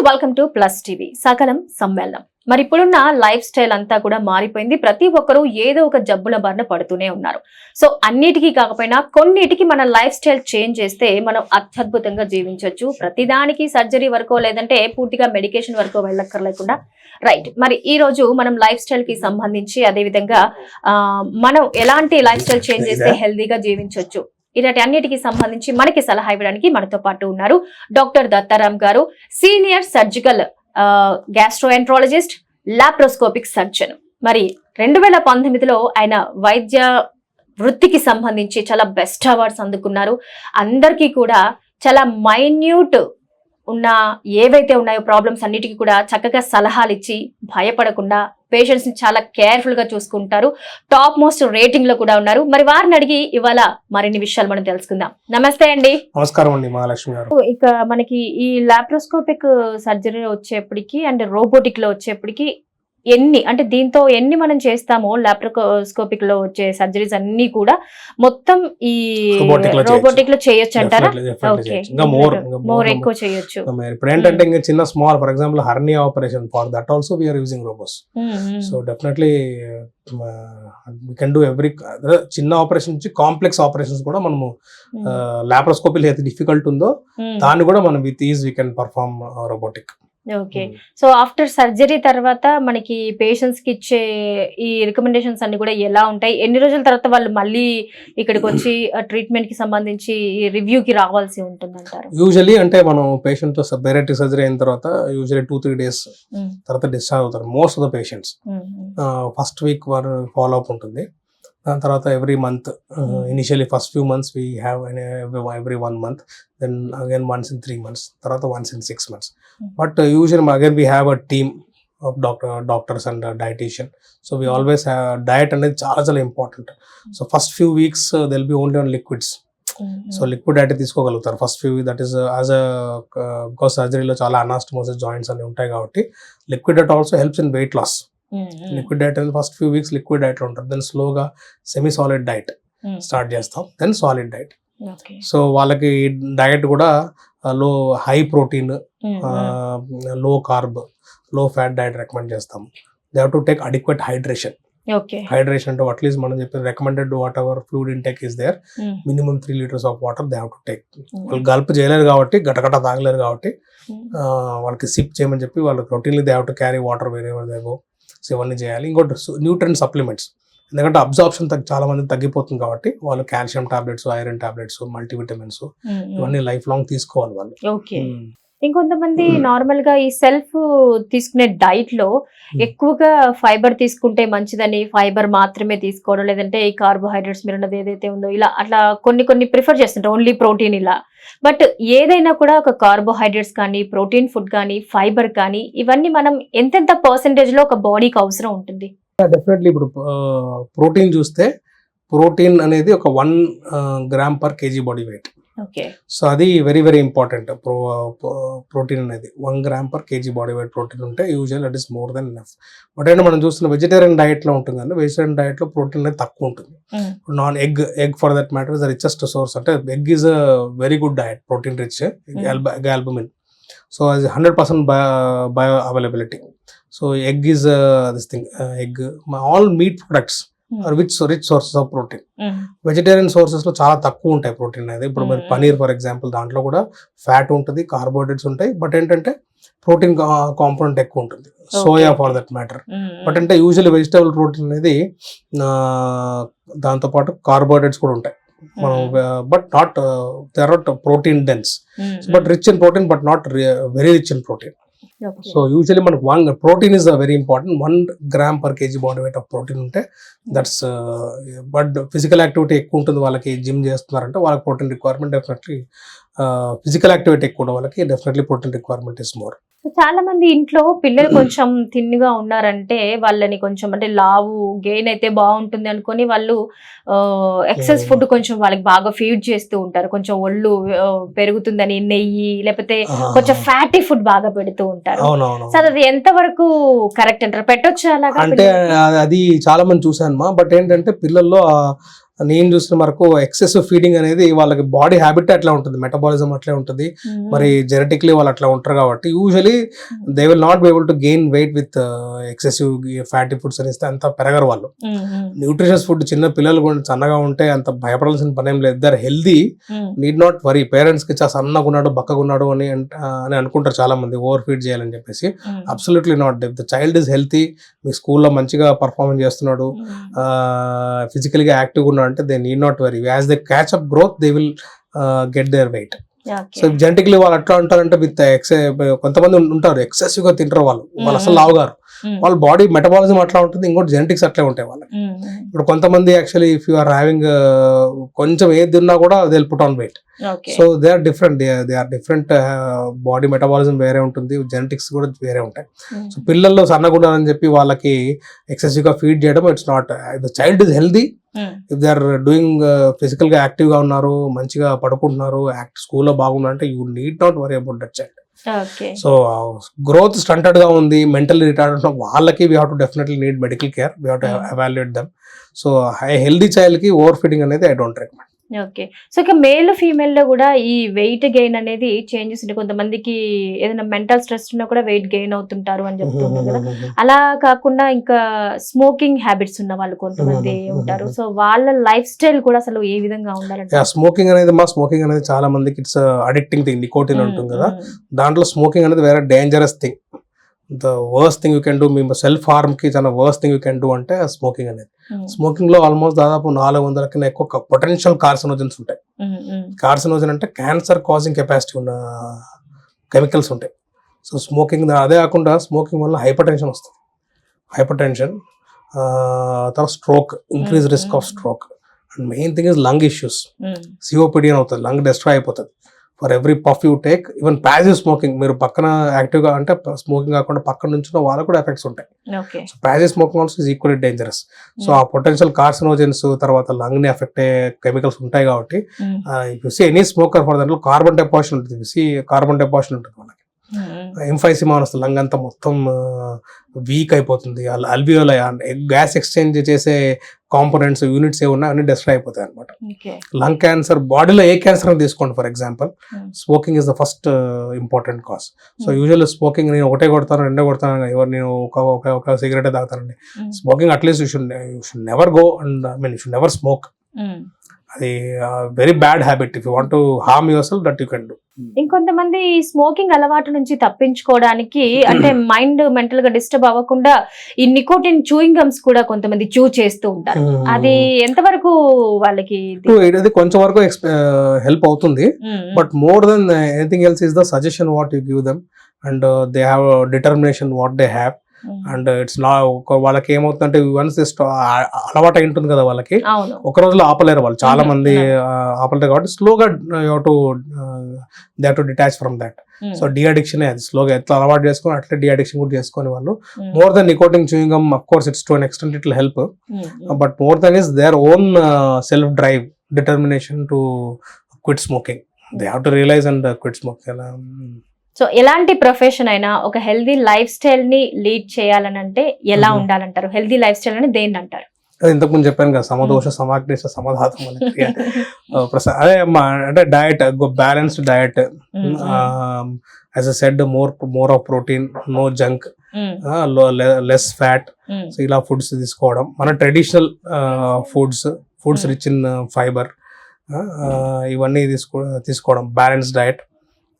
Welcome to plus TV సకలం సమ్మేళనం. మరి ఇప్పుడున్న లైఫ్ స్టైల్ అంతా కూడా మారిపోయింది. ప్రతి ఒక్కరూ ఏదో ఒక జబ్బుల బారిన పడుతూనే ఉన్నారు. సో అన్నిటికీ కాకపోయినా కొన్నిటికి మన లైఫ్ స్టైల్ చేంజ్ చేస్తే మనం అత్యద్భుతంగా జీవించవచ్చు ప్రతిదానికి సర్జరీ వరకు లేదంటే పూర్తిగా మెడికేషన్ వరకు వెళ్ళక్కర్లేకుండా. రైట్ మరి ఈ రోజు మనం లైఫ్ స్టైల్కి సంబంధించి అదే విధంగా ఆ, మనం ఎలాంటి లైఫ్ స్టైల్ చేంజ్ చేస్తే హెల్దీగా జీవించవచ్చు ఇలాంటి అన్నిటికి సంబంధించి మనకి సలహా ఇవ్వడానికి మనతో పాటు ఉన్నారు doctor Dattaram garu senior surgical gastroenterologist laparoscopic surgeon. మరి రెండు వేల పంతొమ్మిదిలో ఆయన వైద్య వృత్తికి సంబంధించి చాలా బెస్ట్ అవార్డ్స్ అందుకున్నారు. అందరికీ కూడా చాలా మైన్యూట్ ఉన్న ఏవైతే ఉన్నాయో ప్రాబ్లమ్స్ అన్నిటికీ కూడా చక్కగా సలహాలు ఇచ్చి భయపడకుండా పేషెంట్స్ని చాలా కేర్ఫుల్గా చూసుకుంటారు. టాప్ మోస్ట్ రేటింగ్లో కూడా ఉన్నారు. మరి వారిని అడిగి ఇవాళ మరిన్ని విషయాలు మనం తెలుసుకుందాం. నమస్తే అండి. నమస్కారం అండి మహాలక్ష్మి గారు. ఇక మనకి ఈ లాప్రోస్కోపిక్ సర్జరీ వచ్చేప్పటికి అండ్ రోబోటిక్లో వచ్చేప్పటికి ఎన్ని అంటే దీంతో ఎన్ని మనం చేస్తామో లాప్రోస్కోపిక్లో వచ్చే సర్జరీస్ అన్ని కూడా మొత్తం ఈ రోబోటిక్లో చేయొచ్చు. అంటారా? మోర్ ఎక్కువ చేయొచ్చు. ఇప్పుడు ఏంటంటే ఇంకా చిన్న small for example hernia operation for that also we are using robots so definitely we can do every చిన్న ఆపరేషన్ నుంచి కాంప్లెక్స్ ఆపరేషన్స్ కూడా మనము లాప్రోస్కోపీలో అయితే డిఫికల్ట్ ఉందో దాన్ని కూడా మనం with is we can perform robotic okay. So after surgery తర్వాత మనకి పేషెంట్స్కి ఇచ్చే ఈ రికమెండేషన్స్ అన్ని కూడా ఎలా ఉంటాయి? ఎన్ని రోజుల తర్వాత వాళ్ళు మళ్ళీ ఇక్కడికి వచ్చి ట్రీట్మెంట్కి సంబంధించి రివ్యూ కి రావాల్సి ఉంటుంది అంటారు యూజువలీ అంటే మనం పేషెంట్ బెరెటిక్ సర్జరీ అయిన తర్వాత యూజువలీ టూ త్రీ డేస్ తర్వాత డిశ్చార్జ్ అవుతారు. Most of the patients first week వారు ఫాలో అప్ ఉంటుంది. దాని తర్వాత every month initially first few months we have every one month then again once in three months తర్వాత once in six months. But usual again we have a team of doctor doctors and dietician so we always diet అనేది చాలా చాలా important so first few weeks they'll be only on liquids so liquid diet తీసుకోగలుగుతారు. First few that is as a సర్జరీలో చాలా anastomosis joints అన్ని ఉంటాయి కాబట్టి liquid diet also helps in weight loss liquid diet అనేది first few weeks liquid డైట్లో ఉంటుంది then స్లోగా semi solid diet start చేస్తాం. Then solid diet so వాళ్ళకి డైట్ కూడా లో హై ప్రోటీన్లో కార్బ్లో ఫ్యాట్ డైట్ రికమెండ్ చేస్తాం. They to take adequate hydration hydration అంటే అట్లీస్ట్ మనం చెప్పిన recommended whatever fluid intake is there minimum three litres of water they have to take వాళ్ళు gulp చేయలేరు కాబట్టి గటగట తాగలేరు కాబట్టి వాళ్ళకి సిప్ చేయమని చెప్పి వాళ్ళకి routinely they have to carry water వేరే దేవో సో ఇవన్నీ చేయాలి. ఇంకోటి న్యూట్రియన్ సప్లిమెంట్స్. ఎందుకంటే అబ్జార్ప్షన్ చాలా మంది తగ్గిపోతుంది కాబట్టి వాళ్ళు calcium tablets iron tablets multivitamins ఇవన్నీ లైఫ్ లాంగ్ తీసుకోవాలి వాళ్ళు. ఇంకొంతమంది నార్మల్గా ఈ సెల్ఫ్ తీసుకునే డైట్లో ఎక్కువగా ఫైబర్ తీసుకుంటే మంచిదని ఫైబర్ మాత్రమే తీసుకోవడం లేదంటే ఈ కార్బోహైడ్రేట్స్ మీరు అన్నది ఏదైతే ఉందో ఇలా అట్లా కొన్ని కొన్ని ప్రిఫర్ చేస్తుంటారు ఓన్లీ ప్రోటీన్ ఇలా. బట్ ఏదైనా కూడా ఒక కార్బోహైడ్రేట్స్ కానీ ప్రోటీన్ ఫుడ్ కానీ ఫైబర్ కానీ ఇవన్నీ మనం ఎంతెంత పర్సెంటేజ్లో ఒక బాడీకి అవసరం ఉంటుంది? డెఫినెట్లీ ఇప్పుడు ప్రోటీన్ చూస్తే ప్రోటీన్ అనేది ఒక one gram per KG body weight. So అది very very important pro protein అనేది. One gram per KG body weight protein ఉంటే usual that is more than enough but అంటే మనం చూస్తున్న వెజిటేరియన్ డైట్లో ఉంటుంది కానీ వెజిటేరియన్ డైట్లో ప్రోటీన్ అనేది తక్కువ ఉంటుంది. Non egg egg for that matter is the richest source అంటే egg is a very good diet protein rich albumin so అది hundred percent bioavailability so egg is this thing egg all meat products are which rich sources of protein vegetarian సోర్సెస్లో చాలా తక్కువ ఉంటాయి protein అనేది. ఇప్పుడు మరి Mm. Paneer for example దాంట్లో కూడా fat ఉంటుంది కార్బోహైడ్రేట్స్ ఉంటాయి. బట్ ఏంటంటే ప్రోటీన్ కాంపోనెంట్ ఎక్కువ ఉంటుంది. Soya for that matter but అంటే యూజువల్లీ వెజిటబుల్ ప్రోటీన్ అనేది ఆ, దాంతో పాటు కార్బోహైడ్రేట్స్ కూడా ఉంటాయి. మనం but not they are not protein dense but rich in protein but not very rich in protein so usually మనకు one protein is very important one gram per KG body weight of protein ఉంటే that's but physical activity ఎక్కువ ఉంటుంది వాళ్ళకి gym చేస్తున్నారంటే వాళ్ళకి protein requirement definitely physical activity ఎక్కువ ఉన్న వాళ్ళకి definitely protein requirement is more చాలా మంది ఇంట్లో పిల్లలు కొంచెం తిన్నుగా ఉన్నారంటే వాళ్ళని కొంచెం అంటే లావు గెయిన్ అయితే బాగుంటుంది అనుకొని వాళ్ళు ఎక్సెస్. ఫుడ్ కొంచెం వాళ్ళకి బాగా ఫీడ్ చేస్తూ ఉంటారు. కొంచెం ఒళ్ళు పెరుగుతుందని నెయ్యి లేకపోతే కొంచెం ఫ్యాటీ ఫుడ్ బాగా పెడుతూ ఉంటారు. సార్ అది ఎంత వరకు కరెక్ట్ అంటారు? పెట్టొచ్చు అలాగా అంటే అది- చాలా మంది చూశాను మా బట్ ఏంటంటే పిల్లల్లో నేను చూసిన వరకు ఎక్సెసివ్ ఫీడింగ్ అనేది వాళ్ళకి బాడీ హ్యాబిట్ అట్లా ఉంటుంది మెటబాలిజం అట్లే ఉంటుంది. మరి జెనెటిక్లీ వాళ్ళు అట్లా ఉంటారు కాబట్టి usually they will not be able to gain weight with excessive fatty foods అని ఇస్తే అంత పెరగరు వాళ్ళు. న్యూట్రిషస్ ఫుడ్ చిన్న పిల్లలు కూడా సన్నగా ఉంటే అంత భయపడాల్సిన పని ఏం లేదు they're healthy need not worry పేరెంట్స్కి చాలా సన్నగా ఉన్నాడు బక్కగా ఉన్నాడు అని అంట- అని అనుకుంటారు చాలా మంది ఓవర్ ఫీడ్ చేయాలని చెప్పేసి. Absolutely not the child is healthy మీ స్కూల్లో మంచిగా పర్ఫార్మెన్స్ చేస్తున్నాడు ఫిజికల్గా యాక్టివ్ ఉన్నాడు అంటే they need not worry as they catch up growth they will get their weight so genetically వాళ్ళు అట్లా ఉంటారంటే విత్ ఎక్సె కొంతమంది ఉంటారు ఎక్సెసివ్గా తింటారు వాళ్ళు. వాళ్ళు అసలు లావుగారు. వాళ్ళ బాడీ మెటబాలిజం అట్లా ఉంటుంది ఇంకోటి జెనటిక్స్ అట్లే ఉంటాయి వాళ్ళకి. ఇప్పుడు కొంతమంది actually if you are having కొంచెం ఏది తిన్నా కూడా they put on weight so they are different they are different body metabolism వేరే ఉంటుంది జెనెటిక్స్ కూడా వేరే ఉంటాయి. సో పిల్లల్లో సన్నగా ఉన్నారని చెప్పి వాళ్ళకి ఎక్సెసివ్గా ఫీడ్ చేయడం it's not the child is healthy if they are doing ఫిజికల్గా యాక్టివ్గా ఉన్నారు మంచిగా పడుకుంటున్నారు యాక్ట్ స్కూల్లో బాగున్నారు అంటే you need not worry about that child so growth స్టంటెడ్గా ఉంది మెంటల్ రిటార్డ్ ఉన్న వాళ్ళకి we have to definitely need medical care we have to. Evaluate them so high healthy చైల్డ్కి over feeding అనేది I don't recommend okay. So ఇక male ఫీమేల్లో కూడా ఈ weight gain అనేది changes ఉంటాయి. కొంతమందికి ఏదైనా మెంటల్ స్ట్రెస్ ఉన్నా కూడా వెయిట్ గెయిన్ అవుతుంటారు అని చెప్తుంటారు కదా. అలా కాకుండా ఇంకా స్మోకింగ్ హ్యాబిట్స్ ఉన్న వాళ్ళు కొంతమంది ఉంటారు. సో వాళ్ళ లైఫ్ స్టైల్ కూడా అసలు ఏ విధంగా ఉండాలంటే స్మోకింగ్ అనేది మా స్మోకింగ్ అనేది చాలా మందికి ఇట్స్ అడిక్టింగ్ థింగ్. నికోటిన్ ఉంటుంది కదా. దాంట్లో స్మోకింగ్ అనేది వేరే dangerous thing. The worst thing you can do myself హార్మ్కి చాలా worst thing you can do అంటే స్మోకింగ్ అనేది. స్మోకింగ్లో ఆల్మోస్ట్ దాదాపు నాలుగు వందల కన్నా ఎక్కువ పొటెన్షియల్ కార్సినోజన్స్ ఉంటాయి. కార్సినోజన్ అంటే క్యాన్సర్ కాజింగ్ కెపాసిటీ ఉన్న కెమికల్స్ ఉంటాయి. సో స్మోకింగ్ అదే కాకుండా స్మోకింగ్ వల్ల హైపర్ టెన్షన్ వస్తుంది. హైపర్ టెన్షన్ తర్వాత stroke increase risk of. Stroke. And main thing is lung issues. COPD అని అవుతుంది లంగ్ డిస్ట్రాయ్ అయిపోతుంది. For every puff you take even passive smoking మీరు పక్కన యాక్టివ్గా అంటే స్మోకింగ్ కాకుండా పక్కన నుంచి వాళ్ళకు కూడా ఎఫెక్ట్స్ ఉంటాయి. So passive smoking also is equally dangerous so ఆ పొటెన్షియల్ కార్సినోజన్స్ తర్వాత లంగ్ని ఎఫెక్ట్ అయ్యే కెమికల్స్ ఉంటాయి కాబట్టి you see any smoker for దాంట్లో కార్బన్ డెపాజిషన్ ఉంటుంది. సి కార్బన్ డెపాజిషన్ ఉంటుంది మనకి ఎంఫైసిమా అని వస్తుంది. లంగ్ అంతా మొత్తం వీక్ అయిపోతుంది. అల్వియోల గ్యాస్ ఎక్స్చేంజ్ చేసే కాంపోనెంట్స్ యూనిట్స్ ఏ అన్ని డిస్ట్రాయ్ అయిపోతాయి అనమాట లంగ్ క్యాన్సర్ బాడీలో ఏ క్యాన్సర్ అని తీసుకోండి for example. Smoking is the first important cause. So Hmm. Usual smoking నేను ఒకటే కొడతాను రెండో కొడతాను ఎవరు నేను ఒక ఒక ఒక సిగరెట్ తాగుతానండి. Smoking at least you should you should never go and I mean you should never smoke. అది very bad habit if you want harm yourself that you can do ఇంకొంతమంది స్మోకింగ్ అలవాటు నుంచి తప్పించుకోవడానికి అంటే మైండ్ మెంటల్గా disturb అవ్వకుండా ఈ nicotine chewing gums కూడా కొంతమంది చూ చేస్తూ ఉంటారు. అది ఎంతవరకు వాళ్ళకి ఇది? కొంచెం వరకు హెల్ప్ అవుతుంది. But more than anything else is the suggestion what you give them and they have determination what they have and it's నా వాళ్ళకి ఏమవుతుందంటే వన్స్ అలవాటు అయి ఉంటుంది కదా వాళ్ళకి ఒక రోజులో ఆపలేరు వాళ్ళు. చాలా మంది ఆపలేరు కాబట్టి స్లోగా to they to detach from that so de addiction అది. స్లోగా ఎట్లా అలవాటు చేసుకొని అట్లే డి అడిక్షన్ కూడా చేసుకొని వాళ్ళు. More than nicotine chewing of course it's to an extent it help. But more than is there own self drive determination to quit smoking they have to realize and quit smoking so ఎలాంటి profession అయినా ఒక healthy life స్టైల్ని lead చేయాలని అంటే ఎలా. ఉండాలంటారు? Healthy life style అని దేన్ని అంటారు? అది ఇంతకుముందు చెప్పాను కదా సమదోష సమాగ్నేష సమధాతం అదే అంటే diet balanced diet as a said more more of protein no junk less fat so ఇలా ఫుడ్స్ తీసుకోవడం. మన traditional foods foods. Rich in fibre ఇవన్నీ తీసుకో తీసుకోవడం. బ్యాలెన్స్ డయట్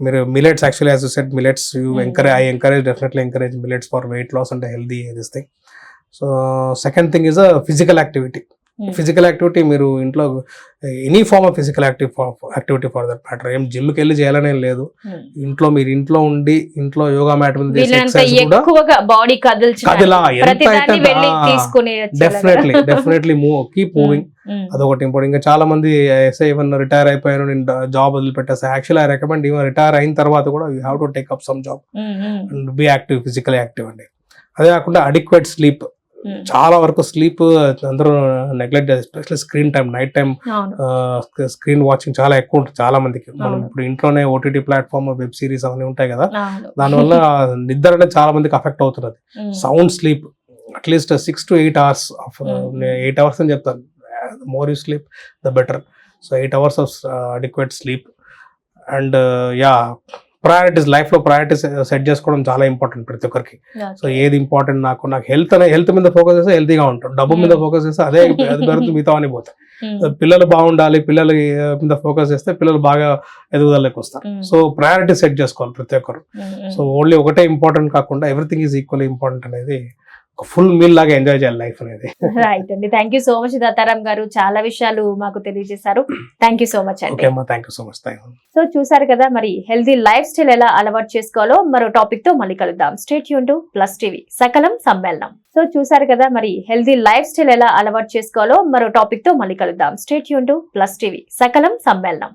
మీరు millets actually as said millets you. Encourage I encourage definitely encourage millets for weight loss and healthy this thing so second thing is a physical activity physical activity మీరు ఇంట్లో any form of physical active activity for that matter ఏం జిమ్కి వెళ్ళి చేయాలనే లేదు. ఉమ్. ఇంట్లో మీరు ఇంట్లో ఉండి ఇంట్లో యోగా మ్యాట్ మీద body కదిలా definitely definitely move keep moving అదొకటి ఇంపార్టెంట్ ఇంకా చాలా మంది ఎస్ఐ ఈవెన్ రిటైర్ అయిపోయారు నేను జాబ్ వదిలిపెట్టేసి actual I recommend even retire అయిన తర్వాత కూడా you have to take up some job and be active physical active అండి. అదే కాకుండా అడిక్వేట్ స్లీప్ చాలా వరకు స్లీప్ అందరూ neglect especially screen time night time screen watching చాలా ఎక్కువ ఉంటుంది చాలా మందికి. మనం. ఇప్పుడు ఇంట్లోనే ఓటీటీ ప్లాట్ఫామ్ వెబ్ సిరీస్ అవన్నీ ఉంటాయి కదా. దానివల్ల నిద్ర అనేది చాలా మందికి అఫెక్ట్ అవుతున్నది. Sound sleep at least six to eight hours of. Eight hours అని చెప్తాను more you sleep the better so eight hours of adequate sleep and yeah priorities లైఫ్లో ప్రయారిటీస్ సెట్ చేసుకోవడం చాలా ఇంపార్టెంట్ ప్రతి ఒక్కరికి. సో ఏది ఇంపార్టెంట్ నాకు? నాకు హెల్త్ అనే హెల్త్ మీద ఫోకస్ చేస్తే హెల్తీగా ఉంటాం. డబ్బు మీద Hmm. ఫోకస్ చేస్తే అదే అది పెరుగుతుంది మిగతా అని పోతాయి. ఉమ్, పిల్లలు బాగుండాలి పిల్లల మీద ఫోకస్ చేస్తే పిల్లలు బాగా ఎదుగుదలకి వస్తారు. సో ప్రయారిటీ సెట్ చేసుకోవాలి ప్రతి ఒక్కరు. సో ఓన్లీ ఒకటే ఇంపార్టెంట్ కాకుండా ఎవ్రీథింగ్ ఈజ్ ఈక్వల్లీ ఇంపార్టెంట్ అనేది ఒక ఫుల్ మీల్ లాగా ఎంజాయ్ చేయాలి లైఫ్ అనేది. రైట్ అండి. Thank you so much Dattaram garu. చాలా విషయాలు మాకు తెలియజేశారు. థ్యాంక్ యూ సో మచ్ అండి. Thank you so much so చూసారు కదా మరి హెల్దీ లైఫ్ స్టైల్ ఎలా అలవాటు చేసుకోవాలో మరో టాపిక్తో మళ్ళీ కలుద్దాం. State Yoon to plus TV సకలం సమ్మేళనం. సో చూసారు కదా మరి హెల్దీ లైఫ్ స్టైల్ ఎలా అలవాటు చేసుకోవాలో మరో టాపిక్తో మళ్ళీ కలుద్దాం. State Yoon to plus TV సకలం సమ్మేళనం.